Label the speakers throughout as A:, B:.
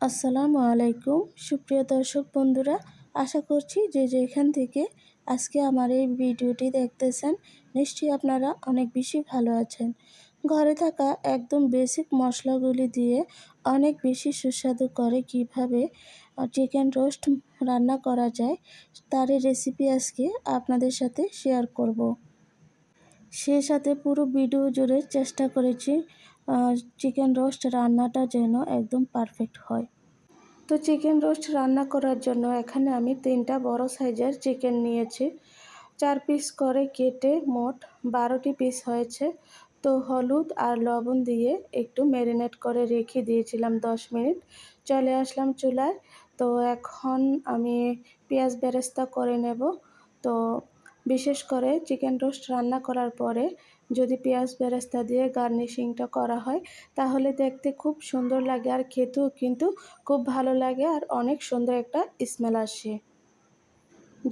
A: আসসালামু আলাইকুম, সুপ্রিয় দর্শক বন্ধুরা, আশা করছি যে যেখান থেকে আজকে আমার এই ভিডিওটি দেখতেছেন, নিশ্চয়ই আপনারা অনেক বেশি ভালো আছেন ঘরে থাকা একদম বেসিক মশলাগুলি দিয়ে অনেক বেশি সুস্বাদু করে কীভাবে চিকেন রোস্ট রান্না করা যায় তারই রেসিপি আজকে আপনাদের সাথে শেয়ার করব। সে সাথে পুরো ভিডিও জুড়ে চেষ্টা করেছি চিকেন রোস্ট রান্নাটা যেন একদম পারফেক্ট হয়। তো চিকেন রোস্ট রান্না করার জন্য এখানে আমি তিনটা বড় সাইজের চিকেন নিয়েছি। চার পিস করে কেটে মোট বারোটি পিস হয়েছে। তো হলুদ আর লবণ দিয়ে একটু ম্যারিনেট করে রেখে দিয়েছিলাম দশ মিনিট। চলে আসলাম চুলায়। তো এখন আমি পেঁয়াজ বেরেস্তা করে নেব। তো বিশেষ করে চিকেন রোস্ট রান্না করার পরে যদি পেঁয়াজ বেরেস্তা দিয়ে গার্নিশিংটা করা হয়, তাহলে দেখতে খুব সুন্দর লাগে আর খেতেও কিন্তু খুব ভালো লাগে আর অনেক সুন্দর একটা স্মেল আসে।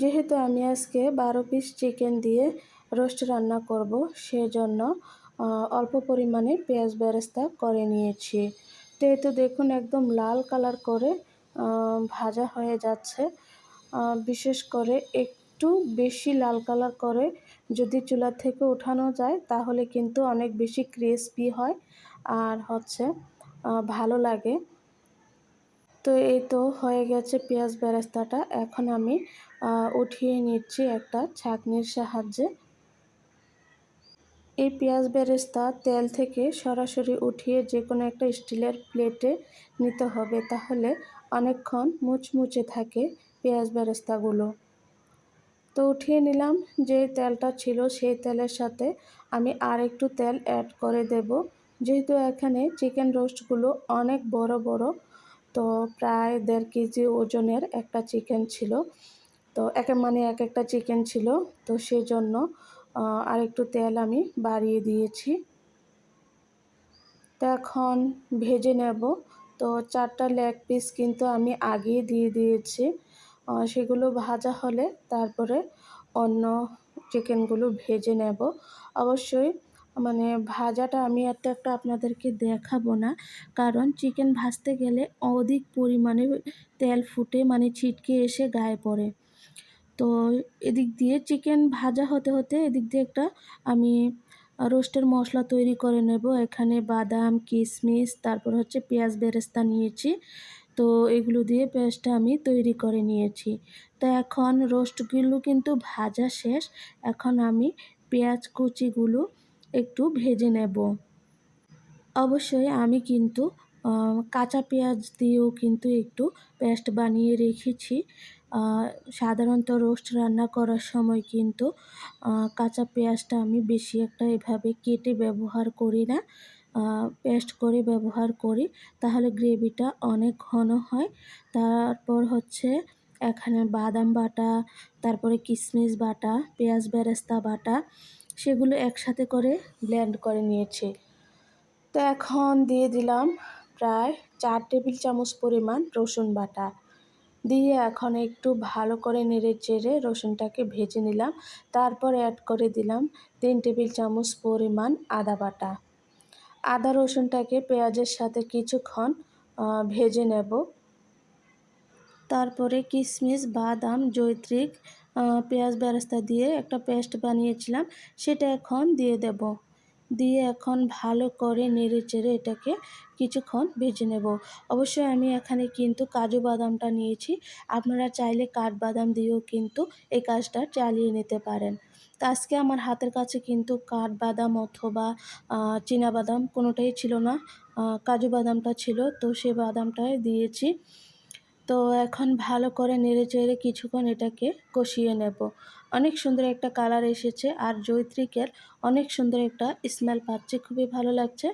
A: যেহেতু আমি আজকে বারো পিস চিকেন দিয়ে রোস্ট রান্না করব, সেজন্য অল্প পরিমাণে পেঁয়াজ বেরেস্তা করে নিয়েছি। তো এই তো দেখুন একদম লাল কালার করে ভাজা হয়ে যাচ্ছে বিশেষ করে একটু বেশি লাল কালার করে যদি চুলা থেকে উঠানো যায়, তাহলে কিন্তু অনেক বেশি ক্রিসপি হয় আর হচ্ছে ভালো লাগে। তো এই তো হয়ে গেছে পেঁয়াজ বেরেস্তাটা। এখন আমি উঠিয়ে নিচ্ছি একটা ছাঁকনির সাহায্যে। এই পেঁয়াজ বেরেস্তা তেল থেকে সরাসরি উঠিয়ে যে কোনো একটা স্টিলের প্লেটে নিতে হবে। তাহলে অনেকক্ষণ মুচমুচে থাকে পেঁয়াজ বেরেস্তাগুলো। তো উঠিয়ে নিলাম, যে তেলটা ছিল সেই তেলের সাথে আমি আর একটু তেল অ্যাড করে দেব। যেহেতু এখানে চিকেন রোস্টগুলো অনেক বড় বড়, তো প্রায় দেড় কেজি ওজনের একটা চিকেন ছিল। তো এক মানে এক একটা চিকেন ছিল, তো সেই জন্য আর একটু তেল আমি বাড়িয়ে দিয়েছি। তো এখন ভেজে নেব। তো চারটা লেগ পিস কিন্তু আমি আগেই দিয়ে দিয়েছি। সেগুলো ভাজা হলে তারপরে অন্য চিকেনগুলো ভেজে নেব। অবশ্যই মানে ভাজাটা আমি এত একটা আপনাদেরকে দেখাবো না, কারণ চিকেন ভাজতে গেলে অধিক পরিমাণে তেল ফুটে মানে ছিটকে এসে গায়ে পড়ে। তো এদিক দিয়ে চিকেন ভাজা হতে হতে এদিক দিয়ে একটা আমি রোস্টের মশলা তৈরি করে নেব। এখানে বাদাম, কিশমিশ, তারপর হচ্ছে পেঁয়াজ বেরেস্তা নিয়েছি। তো এগুলো দিয়ে পেস্টটা আমি তৈরি করে নিয়েছি। তো এখন রোস্টগুলো কিন্তু ভাজা শেষ। এখন আমি পেঁয়াজ কুচিগুলো একটু ভেজে নেব। অবশ্যই আমি কিন্তু কাঁচা পেঁয়াজ দিয়েও কিন্তু একটু পেস্ট বানিয়ে রেখেছি। সাধারণত রোস্ট রান্না করার সময় কিন্তু কাঁচা পেঁয়াজটা আমি বেশি একটা এভাবে কেটে ব্যবহার করি না। পেস্ট করে, ব্যবহার করি, তাহলে গ্রেভিটা অনেক ঘন হয়। তারপর হচ্ছে এখানে বাদাম বাটা, তারপরে কিশমিশ বাটা, পেঁয়াজ বেরেস্তা বাটা, সেগুলো একসাথে করে ব্লেন্ড করে নিয়েছি। তো এখন দিয়ে দিলাম প্রায় চার টেবিল চামচ পরিমাণ রসুন বাটা। দিয়ে এখন একটু ভালো করে নেড়ে চেড়ে রসুনটাকে ভেজে নিলাম। তারপর অ্যাড করে দিলাম তিন টেবিল চামচ পরিমাণ আদা বাটা। আদা রসুনটাকে পেঁয়াজের সাথে কিছুক্ষণ ভেজে নেব। তারপরে কিশমিশ বাদাম জৈত্রিক পেঁয়াজ বেরেস্তা দিয়ে একটা পেস্ট বানিয়েছিলাম, সেটা এখন দিয়ে দেব। দিয়ে এখন ভালো করে নেড়ে চেড়ে এটাকে কিছুক্ষণ ভেজে নেব। অবশ্যই আমি এখানে কিন্তু কাজু বাদামটা নিয়েছি। আপনারা চাইলে কাঠবাদাম দিয়েও কিন্তু এই কাজটা চালিয়ে নিতে পারেন। তো আজকে আমার হাতের কাছে কিন্তু কাঠবাদাম অথবা বাদাম কোনোটাই ছিল না। কাজু বাদামটা ছিল, তো সে বাদামটাই দিয়েছি। তো এখন ভালো করে নেড়ে চেড়ে কিছুক্ষণ এটাকে কষিয়ে নেব। অনেক সুন্দর একটা কালার এসেছে আর জৈত্রিকের অনেক সুন্দর একটা স্মেল পাচ্ছে, খুবই ভালো লাগছে।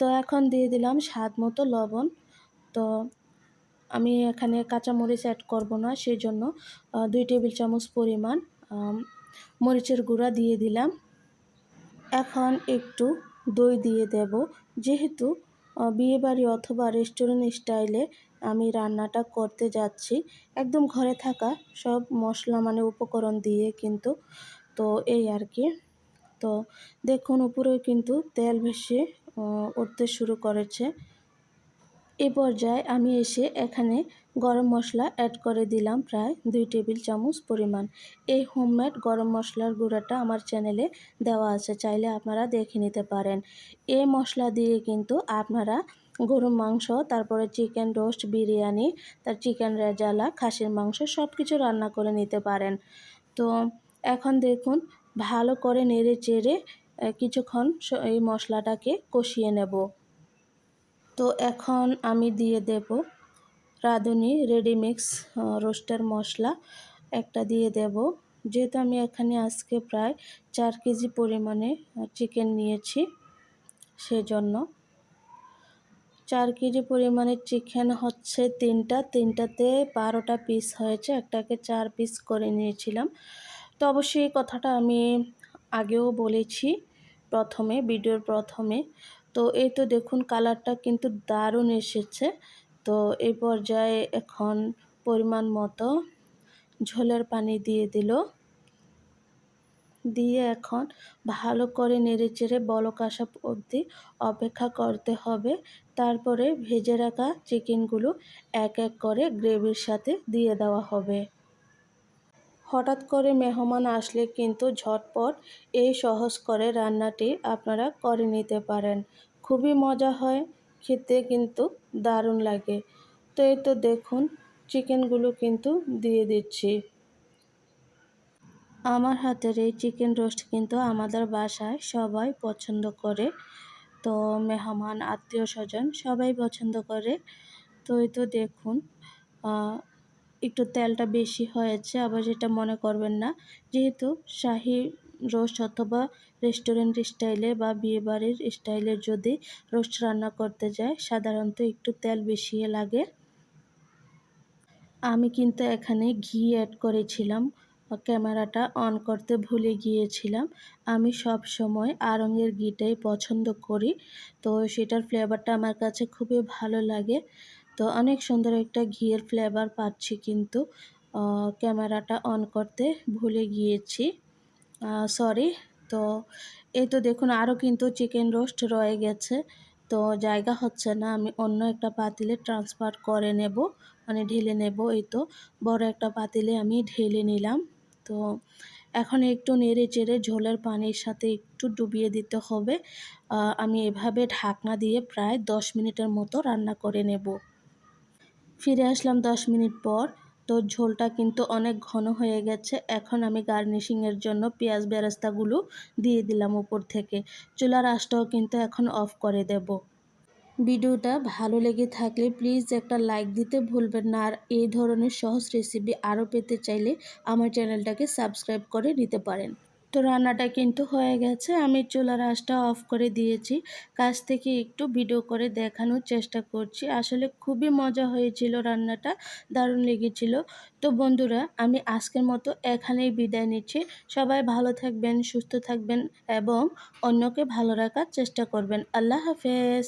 A: তো এখন দিয়ে দিলাম স্বাদ মতো লবণ। তো আমি এখানে কাঁচামরিচ অ্যাড করব না সেই জন্য দুই টেবিল চামচ পরিমাণ মরিচের গুঁড়া দিয়ে দিলাম। এখন একটু দই দিয়ে দেব। যেহেতু বিয়েবাড়ি অথবা রেস্টুরেন্ট স্টাইলে আমি রান্নাটা করতে যাচ্ছি, একদম ঘরে থাকা সব মশলা মানে উপকরণ দিয়ে কিন্তু। তো এই আর কি। তো দেখুন উপরেও কিন্তু তেল ভেসে উঠতে শুরু করেছে। এ পর্যায়ে আমি এসে এখানে গরম মশলা অ্যাড করে দিলাম প্রায় দুই টেবিল চামচ পরিমাণ। এই হোমমেড গরম মশলার গুঁড়াটা আমার চ্যানেলে দেওয়া আছে, চাইলে আপনারা দেখে নিতে পারেন। এই মশলা দিয়ে কিন্তু আপনারা গরুর মাংস, তারপরে চিকেন রোস্ট বিরিয়ানি, তার চিকেন রেজালা, খাসির মাংস সব কিছু রান্না করে নিতে পারেন। তো এখন দেখুন, ভালো করে নেড়ে চেড়ে কিছুক্ষণ এই মশলাটাকে কষিয়ে নেব। তো এখন আমি দিয়ে দেব রাঁধুনি রেডিমিক্স রোস্টার মশলা একটা দিয়ে দেব। যেহেতু আমি এখানে আজকে প্রায় চার কেজি পরিমাণে চিকেন নিয়েছি সেজন্য। চার কেজি পরিমাণে চিকেন হচ্ছে তিনটা, তিনটাতে বারোটা পিস হয়েছে, একটাকে চার পিস করে নিয়েছিলাম। তো অবশ্যই কথাটা আমি আগেও বলেছি প্রথমে, ভিডিওর প্রথমে। তো এই তো দেখুন কালারটা কিন্তু দারুণ এসেছে। তো এই পর্যায়ে এখন পরিমাণ মতো ঝোলের পানি দিয়ে দিল। দিয়ে এখন ভালো করে নেড়ে চেড়ে বলক আসা অবধি অপেক্ষা করতে হবে। তারপরে ভেজে রাখা চিকেনগুলো এক এক করে গ্রেভির সাথে দিয়ে দেওয়া হবে। হঠাৎ করে মেহমান আসলে কিন্তু ঝটপট এই সহজ করে রান্নাটি আপনারা করে নিতে পারেন। খুবই মজা হয়। খেতে কিন্তু দারুণ লাগে। তো এই তো দেখুন, চিকেনগুলো কিন্তু দিয়ে দিচ্ছি। আমার হাতের এই চিকেন রোস্ট কিন্তু আমাদের বাসায় সবাই পছন্দ করে। তো মেহমান, আত্মীয় স্বজন সবাই পছন্দ করে। তো এই তো দেখুন একটু তেলটা বেশি হয়েছে, আবার যেটা মনে করবেন না। যেহেতু শাহি রোস্ট অথবা রেস্টুরেন্ট স্টাইলে বা বিয়েবাড়ির স্টাইলে যদি রোস্ট রান্না করতে যায়, সাধারণত একটু তেল বেশি লাগে। আমি কিন্তু এখানে ঘি অ্যাড করেছিলাম। ক্যামেরাটা অন করতে ভুলে গিয়েছিলাম। আমি সব সময় আরঙের ঘিটাই পছন্দ করি। তো সেটার ফ্লেভারটা আমার কাছে খুবই ভালো লাগে। তো অনেক সুন্দর একটা ঘিয়ের ফ্লেভার পাচ্ছি কিন্তু ক্যামেরাটা অন করতে ভুলে গিয়েছি। সরি তো এই তো দেখুন আরও কিন্তু চিকেন রোস্ট রয়ে গেছে। তো জায়গা হচ্ছে না, আমি অন্য একটা পাতিলে ট্রান্সফার করে নেব মানে ঢেলে নেব এই তো। বড় একটা পাতিলে আমি ঢেলে নিলাম। তো এখন একটু নেড়ে চেড়ে ঝোলের পানির সাথে একটু ডুবিয়ে দিতে হবে। আমি এভাবে ঢাকনা দিয়ে প্রায় দশ মিনিটের মতো রান্না করে নেব। ফিরে আসলাম দশ মিনিট পর। তো ঝোলটা কিন্তু অনেক ঘন হয়ে গেছে। এখন আমি গার্নিশিংয়ের জন্য পেঁয়াজ বেরাস্তাগুলো দিয়ে দিলাম উপর থেকে। চুলার আশটাও কিন্তু এখন অফ করে দেব। ভিডিওটা ভালো লেগে থাকলে প্লিজ একটা লাইক দিতে ভুলবেন না। আর এই ধরনের সহজ রেসিপি আরও পেতে চাইলে আমার চ্যানেলটাকে সাবস্ক্রাইব করে নিতে পারেন। তো রান্নাটা কিন্তু হয়ে গেছে। আমি চুলার আঁচটা অফ করে দিয়েছি। কাছ থেকে একটু ভিডিও করে দেখানোর চেষ্টা করছি। আসলে খুবই মজা হয়েছিল রান্নাটা, দারুণ লেগেছিল। তো বন্ধুরা, আমি আজকের মতো এখানেই বিদায় নিচ্ছি। সবাই ভালো থাকবেন, সুস্থ থাকবেন এবং অন্যকে ভালো রাখার চেষ্টা করবেন। আল্লাহ হাফেজ।